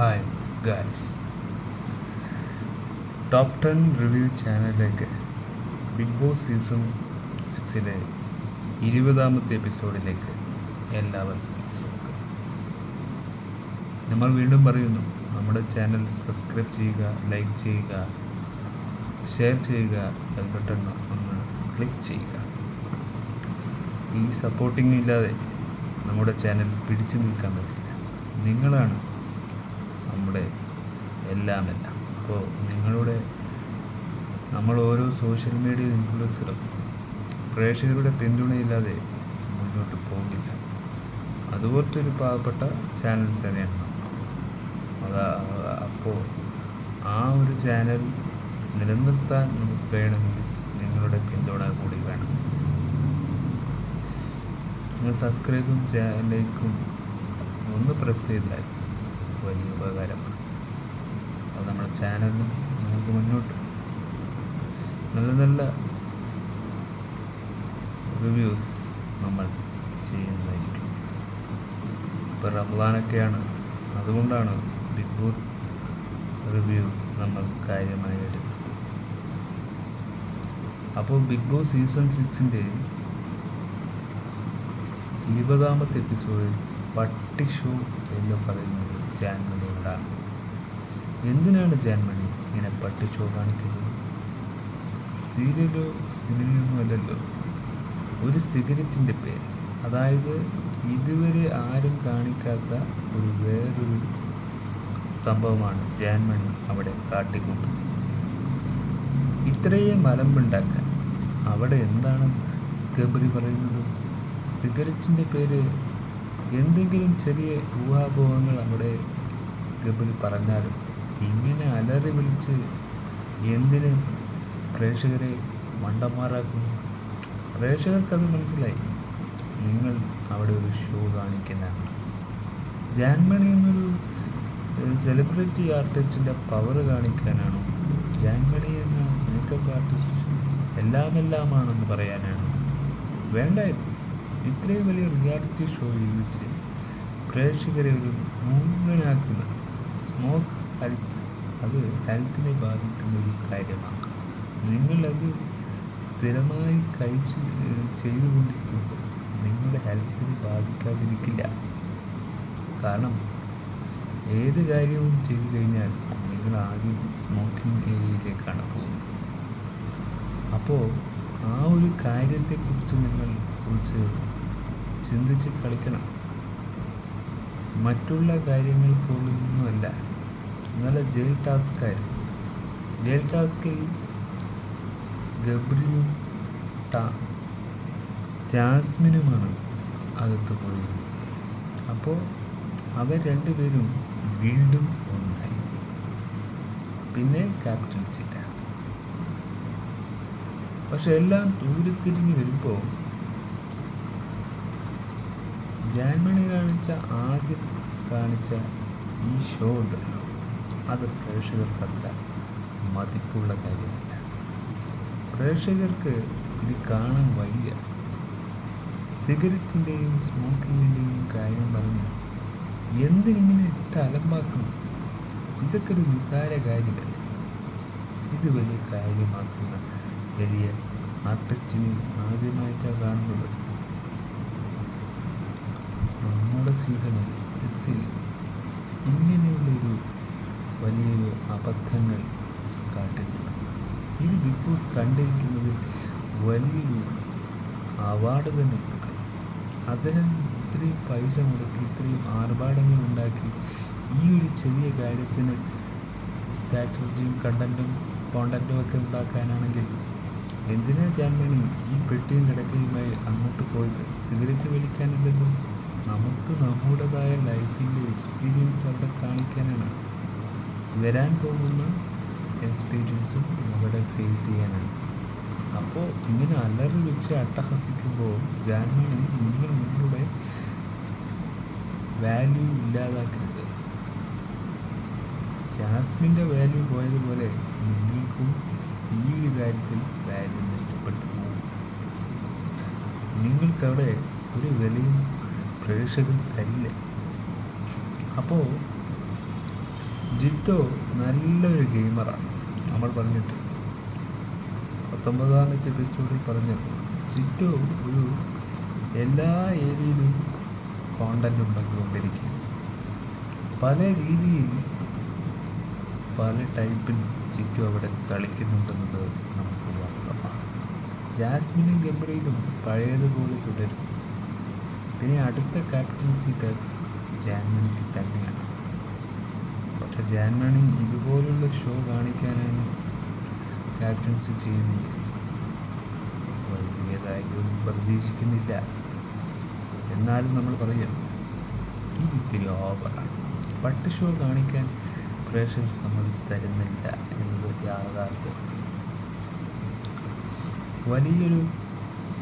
Hi guys top ten review ചാനലിലേക്ക് big Boss season സിക്സിലെ ഇരുപതാമത്തെ എപ്പിസോഡിലേക്ക് എല്ലാവർക്കും സ്വാഗതം. നമ്മൾ വീണ്ടും പറയുന്നു നമ്മുടെ ചാനൽ സബ്സ്ക്രൈബ് ചെയ്യുക ലൈക്ക് ചെയ്യുക ഷെയർ ചെയ്യുക ബെൽ ബട്ടൺ ഒന്ന് ക്ലിക്ക് ചെയ്യുക. ഈ സപ്പോർട്ടിംഗ് ഇല്ലാതെ നമ്മുടെ ചാനൽ പിടിച്ചു നിൽക്കാൻ പറ്റില്ല. നിങ്ങളാണ് നമ്മുടെ എല്ലാം എല്ലാം അപ്പോൾ നിങ്ങളുടെ നമ്മൾ ഓരോ സോഷ്യൽ മീഡിയ ഇൻഫ്ലുവൻസറും പ്രേക്ഷകരുടെ പിന്തുണയില്ലാതെ മുന്നോട്ട് പോകില്ല അതുപോലത്തെ ഒരു പാവപ്പെട്ട ചാനൽ തന്നെയാണ് അത് അപ്പോൾ ആ ഒരു ചാനൽ നിലനിർത്താൻ നമുക്ക് വേണമെങ്കിൽ നിങ്ങളുടെ പിന്തുണ കൂടി വേണം. നിങ്ങൾ സബ്സ്ക്രൈബും ലൈക്കും ഒന്ന് പ്രസ് ചെയ്താൽ വലിയ ഉപകാരമാണ്. അത് നമ്മുടെ ചാനലിനും നിങ്ങൾക്ക് മുന്നോട്ട് നല്ല നല്ല റിവ്യൂസ് നമ്മൾ ചെയ്യുന്നതായിരിക്കും. ഇപ്പോൾ റംലാനൊക്കെയാണ് അതുകൊണ്ടാണ് ബിഗ് ബോസ് റിവ്യൂ നമ്മൾ കാര്യമായി എടുത്തത്. അപ്പോൾ ബിഗ് ബോസ് സീസൺ സിക്സിന്റെ ഇരുപതാമത്തെ എപ്പിസോഡിൽ പട്ടി ഷൂ എന്ന് പറയുന്നത് ജാൻമണിയോടാണ് എന്തിനാണ് ജാൻമണി ഇങ്ങനെ പട്ടി ഷോ കാണിക്കുന്നത്? സീരിയലോ സിനിമയൊന്നും അല്ലല്ലോ. ഒരു സിഗരറ്റിന്റെ പേര്. അതായത് ഇതുവരെ ആരും കാണിക്കാത്ത ഒരു വേറൊരു സംഭവമാണ് ജാൻമണി അവിടെ കാട്ടിക്കൊണ്ട് ഇത്രയും മലമ്പുണ്ടാക്കാൻ. അവിടെ എന്താണ് ഗബ്രി പറയുന്നത്? സിഗരറ്റിന്റെ പേര് എന്തെങ്കിലും ചെറിയ ഊഹാഭോഹങ്ങൾ അവിടെ ഗബിൽ പറഞ്ഞാലും ഇങ്ങനെ അലറി വിളിച്ച് എന്തിന് പ്രേക്ഷകരെ മണ്ടന്മാരാക്കും? പ്രേക്ഷകർക്കത് മനസ്സിലായി. നിങ്ങൾ അവിടെ ഒരു ഷോ കാണിക്കുന്നതാണ്. ജാൻമണി എന്നൊരു സെലിബ്രിറ്റി ആർട്ടിസ്റ്റിന്റെ പവർ കാണിക്കാനാണോ. ജാൻമണി എന്ന മേക്കപ്പ് ആർട്ടിസ്റ്റ് എല്ലാമെല്ലാമാണെന്ന് പറയാനാണ്. വേണ്ടായിരുന്നു. ഇത്രയും വലിയ റിയാലിറ്റി ഷോയിൽ വെച്ച് പ്രേക്ഷകരെ ഒരു മുഴുവനാക്കുന്ന സ്മോക്ക് ഹെൽത്ത് അത് ഹെൽത്തിനെ ബാധിക്കുന്ന ഒരു കാര്യമാണ്. നിങ്ങളത് സ്ഥിരമായി കഴിച്ച് ചെയ്തുകൊണ്ടിരിക്കുമ്പോൾ നിങ്ങളുടെ ഹെൽത്തിനെ ബാധിക്കാതിരിക്കില്ല. കാരണം ഏത് കാര്യവും ചെയ്തു കഴിഞ്ഞാൽ നിങ്ങൾ ആദ്യം സ്മോക്കിംഗ് ഏരിയയിലേക്കാണ് പോകുന്നത്. അപ്പോൾ ആ ഒരു കാര്യത്തെക്കുറിച്ച് നിങ്ങൾ കുറിച്ച് ചിന്തിച്ച് കളിക്കണം. മറ്റുള്ള കാര്യങ്ങൾ പോലൊന്നുമല്ല നല്ല ജയിൽ ടാസ്കായിരുന്നു ജയിൽ ടാസ്കിൽ ഗബ്രിയും ടാ ജാസ്മിനുമാണ് അകത്ത് പോയത് അപ്പോൾ അവർ രണ്ടുപേരും വീണ്ടും ഒന്നായി. പിന്നെ ക്യാപ്റ്റൻസി ടാസ്ക് പക്ഷെ എല്ലാം ദൂരത്തിരിഞ്ഞ് വരുമ്പോൾ ജാൻമണി കാണിച്ച ആദ്യം കാണിച്ച ഈ ഷോ ഉണ്ടല്ലോ അത് പ്രേക്ഷകർക്കല്ല മതിപ്പുള്ള കാര്യമല്ല. പ്രേക്ഷകർക്ക് ഇത് കാണാൻ വയ്യ. സിഗരറ്റിന്റെയും സ്മോക്കിങ്ങിന്റെയും കാര്യം പറഞ്ഞ് എന്തിനിങ്ങനെ ഇട്ട് അലമ്പാക്കുന്നു ഇതൊക്കെ ഒരു നിസാര കാര്യമല്ല? ഇത് വലിയ കാര്യമാക്കുന്ന വലിയ ആർട്ടിസ്റ്റിനെ ആദ്യമായിട്ടാണ് കാണുന്നത്. നമ്മുടെ സീസണിൽ സിക്സിൽ ഇങ്ങനെയുള്ളൊരു വലിയൊരു അബദ്ധങ്ങൾ കാട്ടിട്ടുണ്ട് ഇത് ബിഗ് ബോസ് കണ്ടിരിക്കുന്നത് വലിയൊരു അവാർഡ് തന്നെ കൊടുക്കണം. അദ്ദേഹം ഇത്രയും പൈസ മുടക്കി ഇത്രയും ആർഭാടങ്ങൾ ഉണ്ടാക്കി ഈ ഒരു ചെറിയ കാര്യത്തിന് സ്ട്രാറ്റജിയും കണ്ടന്റും കോണ്ടന്റും ഒക്കെ ഉണ്ടാക്കാനാണെങ്കിൽ എന്തിനാ ജാൻമണി ഈ പെട്ടിയും കിടക്കയുമായി അങ്ങോട്ട് പോയത്? സിഗരറ്റ് വലിക്കാനില്ലല്ലോ. നമുക്ക് നമ്മുടേതായ ലൈഫിന്റെ എക്സ്പീരിയൻസ് അവിടെ കാണിക്കാനാണ്. വരാൻ പോകുന്ന എക്സ്പീരിയൻസും അവിടെ ഫേസ് ചെയ്യാനാണ്. അപ്പോൾ ഇങ്ങനെ അലറി വെച്ച് അട്ടഹസിക്കുമ്പോൾ ജാൻമണി നിങ്ങൾ നിങ്ങളുടെ വാല്യൂ ഇല്ലാതാക്കരുത്. ജാസ്മിന്റെ വാല്യൂ പോയതുപോലെ നിങ്ങൾക്കും ഈ ഒരു കാര്യത്തിൽ വാല്യൂ നഷ്ടപ്പെട്ടു നിങ്ങൾക്കവിടെ ഒരു വിലയും പ്രേക്ഷകർ തരില്ല. അപ്പോൾ ജിറ്റോ നല്ലൊരു ഗെയിമറാണ്. നമ്മൾ പറഞ്ഞിട്ട്. പത്തൊമ്പതാമത്തെ എപ്പിസോഡിൽ പറഞ്ഞത് ജിറ്റോ ഒരു എല്ലാ ഏരിയയിലും കോണ്ടന്റ് ഉണ്ടാക്കിക്കൊണ്ടിരിക്കും പല രീതിയിൽ പല ടൈപ്പിൽ ജിറ്റോ അവിടെ കളിക്കുന്നുണ്ടെന്നത് നമുക്ക് വാസ്തവമാണ്. ജാസ്മിനും ഗംഭീരയിലും പഴയതുപോലെ തുടരും. പിന്നെ അടുത്ത ക്യാപ്റ്റൻസി ടാക്സ് ജാൻമണിക്ക് തന്നെയാണ്. പക്ഷെ ജാൻമണി ഇതുപോലുള്ള ഷോ കാണിക്കാനാണ് ക്യാപ്റ്റൻസി ചെയ്യുന്നത്. വലിയതായൊന്നും പ്രതീക്ഷിക്കുന്നില്ല. എന്നാലും നമ്മൾ പറയാം ഇതിത്തിരി ഓവറാണ് പട്ട് ഷോ കാണിക്കാൻ പ്രേക്ഷകർ സമ്മതിച്ച് തരുന്നില്ല എന്നത് യാഥാർത്ഥ്യമാണ് വലിയൊരു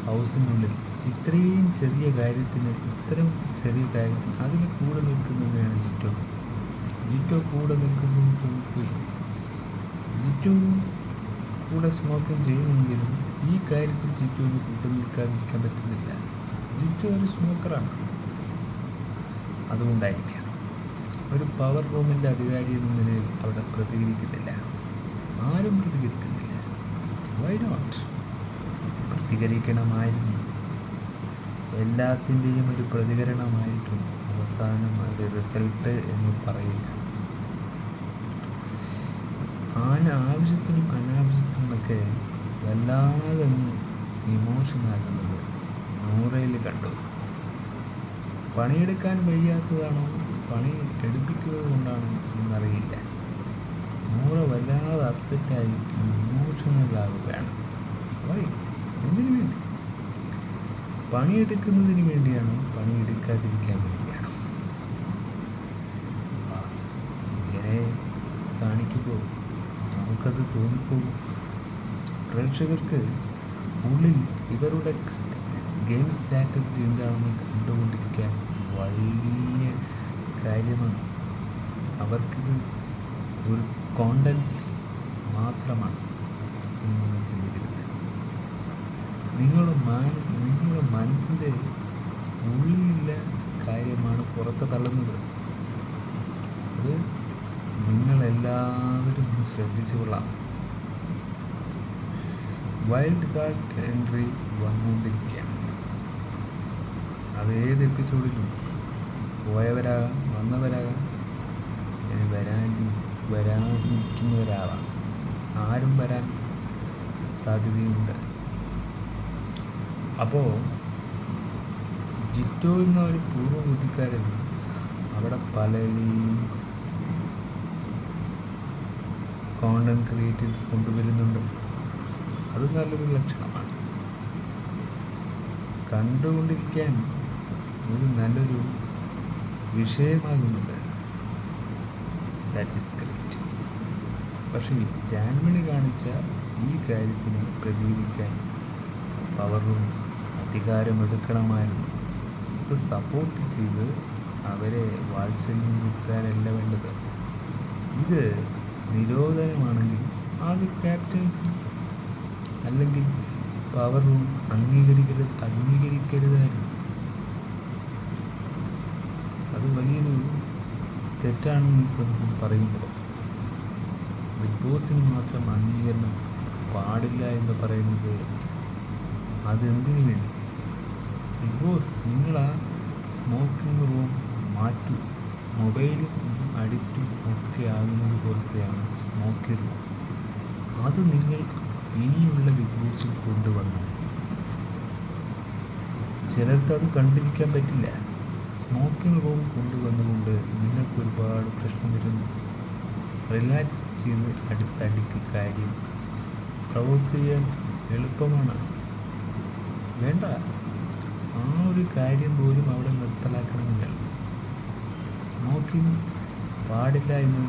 ഹൗസിനുള്ളിൽ ഇത്രയും ചെറിയ കാര്യത്തിന് ഇത്രയും ചെറിയ കാര്യത്തിന് അതിന് കൂടെ നിൽക്കുന്നതിനാണ് ജിറ്റോ. ജിറ്റോ കൂടെ നിൽക്കുന്നു പോയി ജിറ്റോ കൂടെ സ്മോക്കിംഗ് ചെയ്യുമെങ്കിലും ഈ കാര്യത്തിൽ ജിറ്റുവിന് കൂട്ടു നിൽക്കാതിരിക്കാൻ പറ്റുന്നില്ല. ജിറ്റു ഒരു സ്മോക്കറാണ് അതുകൊണ്ടായിരിക്കാം. ഒരു പവർ റൂമിന്റെ അധികാരി എന്ന നിലയിൽ അവിടെ പ്രതികരിക്കുന്നില്ല. ആരും പ്രതികരിക്കുന്നില്ല. വൈ നോട്ട് പ്രതികരിക്കണമായിരുന്നു. എല്ലാത്തിന്റെയും ഒരു പ്രതികരണമായിരിക്കും അവസാനം ഒരു റിസൾട്ട് എന്ന് പറയുക ആന ആവശ്യത്തിനും അനാവശ്യത്തിനുമൊക്കെ വല്ലാതെ അങ്ങ് ഇമോഷനാകുന്നത് നൂറയിൽ കണ്ടു. പണിയെടുക്കാൻ വയ്യാത്തതാണോ? പണി എടുപ്പിക്കുന്നത് കൊണ്ടാണോ എന്നറിയില്ല. നൂറ വല്ലാതെ അപ്സെറ്റായി ഇമോഷണലാവുകയാണ് എന്തിനു വേണ്ടി? പണിയെടുക്കുന്നതിന് വേണ്ടിയാണോ പണിയെടുക്കാതിരിക്കാൻ വേണ്ടിയാണ്. ഇങ്ങനെ കാണിക്കുമ്പോൾ നമുക്കത് തോന്നിപ്പോകും. പ്രേക്ഷകർക്ക് ഉള്ളിൽ ഇവരുടെ ഗെയിം സ്ട്രാറ്റജി എന്താണെന്ന് കണ്ടുകൊണ്ടിരിക്കാൻ വലിയ കാര്യമാണ്. അവർക്കിത് ഒരു കോണ്ടന്റ് മാത്രമാണ് എന്ന് ചിന്തിക്കരുത്. നിങ്ങളുടെ മാന നിങ്ങളുടെ മനസ്സിന്റെ ഉള്ളിലുള്ള കാര്യമാണ് പുറത്ത് തള്ളുന്നത്. അത് നിങ്ങളെല്ലാവരും ശ്രദ്ധിച്ചു കൊള്ളാം. വൈൽഡ് കാർഡ് എൻട്രി വന്നുകൊണ്ടിരിക്കുകയാണ്. അത് ഏത് എപ്പിസോഡിലും പോയവരാകാം വന്നവരാകാം ഇനി വരാതി വരാനിരിക്കുന്നവരാവാം ആരും വരാൻ സാധ്യതയുണ്ട്. അപ്പോൾ ജിറ്റോ എന്ന ഒരു പൂർവ ബുദ്ധിക്കാരൻ അവിടെ പലരെയും കോണ്ടന്റ് ക്രിയേറ്റീവ് കൊണ്ടുവരുന്നുണ്ട്. അത് നല്ലൊരു ലക്ഷണമാണ്. കണ്ടുകൊണ്ടിരിക്കാൻ ഒരു നല്ലൊരു വിഷയമാകുന്നുണ്ട്. ദാറ്റ് ഇസ് ഗ്രേറ്റ് പക്ഷേ ജാൻമണി കാണിച്ച ഈ കാര്യത്തിന് പ്രതികരിക്കാൻ പവറും അധികാരമെടുക്കണമായിരുന്നു. ഇത് സപ്പോർട്ട് ചെയ്ത് അവരെ വാത്സല്യം കൊടുക്കാനല്ല വേണ്ടത്. ഇത് നിരോധനമാണെങ്കിൽ അത് ക്യാപ്റ്റൻസി അല്ലെങ്കിൽ പവർ റൂം അംഗീകരിക്കരുത് അംഗീകരിക്കരുതായിരുന്നു. അത് വലിയൊരു തെറ്റാണെന്ന് സമൂഹം പറയുമ്പോൾ. ബിഗ് ബോസിന് മാത്രം അംഗീകരണം പാടില്ല എന്ന് പറയുന്നത് അതെന്തിനു വേണ്ടി? ബിഗ് ബോസ് നിങ്ങൾ ആ സ്മോക്കിംഗ് റൂം മാറ്റൂ മൊബൈലും അഡിക്റ്റും ഒക്കെ ആകുന്നത് പോലത്തെയാണ് സ്മോക്കിംഗ് റൂം അത് നിങ്ങൾ ഇനിയുള്ള ബിഗ് ബോസിൽ കൊണ്ടുവന്നു. ചിലർക്ക് അത് കണ്ടിരിക്കാൻ പറ്റില്ല. സ്മോക്കിംഗ് റൂം കൊണ്ടുവന്നുകൊണ്ട് നിങ്ങൾക്ക് ഒരുപാട് പ്രശ്നം വരുന്നു. റിലാക്സ് ചെയ്ത് അടുത്തടിക്ക് കാര്യം. പ്രവർത്തിക്കാൻ എളുപ്പമാണ്. വേണ്ട. ആ ഒരു കാര്യം പോലും അവിടെ നിർത്തലാക്കണമെന്നില്ല. സ്മോക്കിംഗ് പാടില്ല എന്ന്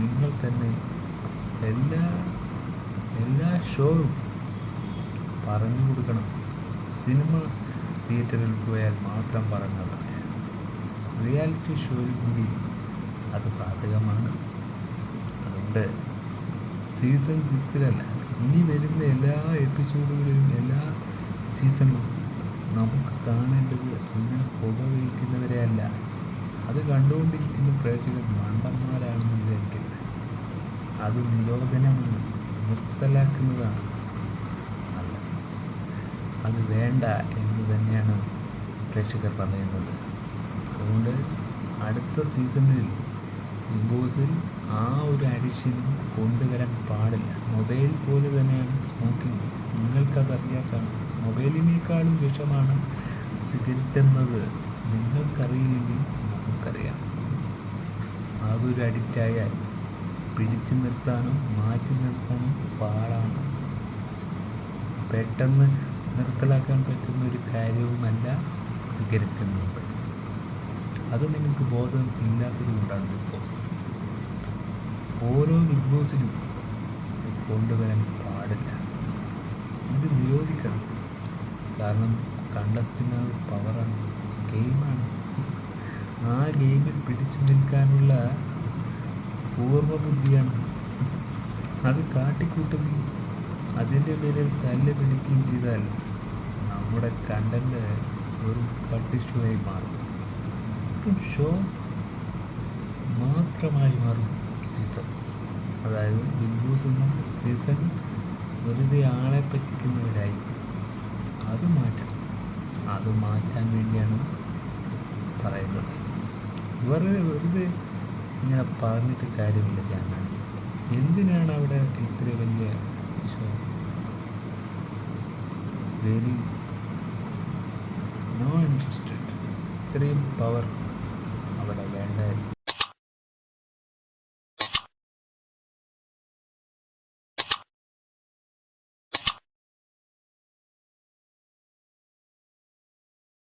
നിങ്ങൾ തന്നെ എല്ലാ എല്ലാ ഷോയും പറഞ്ഞു കൊടുക്കണം. സിനിമ തിയേറ്ററിൽ പോയാൽ മാത്രം പറഞ്ഞത് റിയാലിറ്റി ഷോയിൽ കൂടി അത് ബാധകമാണ്. അതുകൊണ്ട് സീസൺ സിക്സിലല്ല ഇനി വരുന്ന എല്ലാ എപ്പിസോഡുകളിലും എല്ലാ സീസണിലും നമുക്ക് കാണേണ്ടത് അങ്ങനെ പുകവലിക്കുന്നവരെ അല്ല. അത് കണ്ടുകൊണ്ടിരിക്കുന്ന പ്രേക്ഷകർ മണ്ടന്മാരാണെന്ന് വിചാരിക്കരുത്. അത് നിരോധനമാണ് നിർത്തലാക്കുന്നതാണ്. അത് വേണ്ട എന്ന് തന്നെയാണ് പ്രേക്ഷകർ പറയുന്നത്. അതുകൊണ്ട് അടുത്ത സീസണിൽ ബിഗ് ബോസിൽ ആ ഒരു അഡിഷൻ കൊണ്ടുവരാൻ പാടില്ല. മൊബൈൽ പോലെ തന്നെയാണ് സ്മോക്കിംഗ് നിങ്ങൾക്കതറിയാത്താണ് മൊബൈലിനേക്കാളും വിഷമാണ് സിഗരറ്റ് എന്നത്. നിങ്ങൾക്കറിയില്ലെങ്കിൽ നമുക്കറിയാം. അതൊരു അഡിക്റ്റായാൽ പിടിച്ചു നിർത്താനും മാറ്റി നിർത്താനും പാടാണ്. പെട്ടെന്ന് നിർത്തലാക്കാൻ പറ്റുന്ന ഒരു കാര്യവുമല്ല സിഗരറ്റ് എന്നുള്ളത് അത് നിങ്ങൾക്ക് ബോധം ഇല്ലാത്തത് കൊണ്ടാണ് ബിഗ് ബോസ്. ഓരോ ബിഗ് ബോസിനും കൊണ്ടുവരാൻ പാടില്ല. ഇത് നിരോധിക്കണം. കാരണം കണ്ടസ്റ്റിനത് പവറാണ് ഗെയിമാണ് ആ ഗെയിമിൽ പിടിച്ചു നിൽക്കാനുള്ള പൂർവ ബുദ്ധിയാണ്. അത് കാട്ടിക്കൂട്ടുകയും അതിന്റെ പേരിൽ തല്ല് പിടിക്കുകയും ചെയ്താൽ നമ്മുടെ കണ്ടന്റ് ഒരു പട്ടിഷുവായി മാറും. ഷോ മാത്രമായി മാറും സീസൺസ് അതായത് ബിഗ് ബോസ് എന്ന സീസൺ വെറുതെ ആളെ പറ്റിക്കുന്നവരായി അത് മാറ്റണം അത് മാറ്റാൻ വേണ്ടിയാണ് പറയുന്നത്. വെറുതെ വെറുതെ ഇങ്ങനെ പറഞ്ഞിട്ട് കാര്യമില്ല ചാനലാണ് എന്തിനാണ് അവിടെ ഇത്ര വലിയ ഷോ? വെരി നോ ഇൻട്രസ്റ്റഡ് ഇത്രയും പവർ അവിടെ വേണ്ടായിരുന്നു.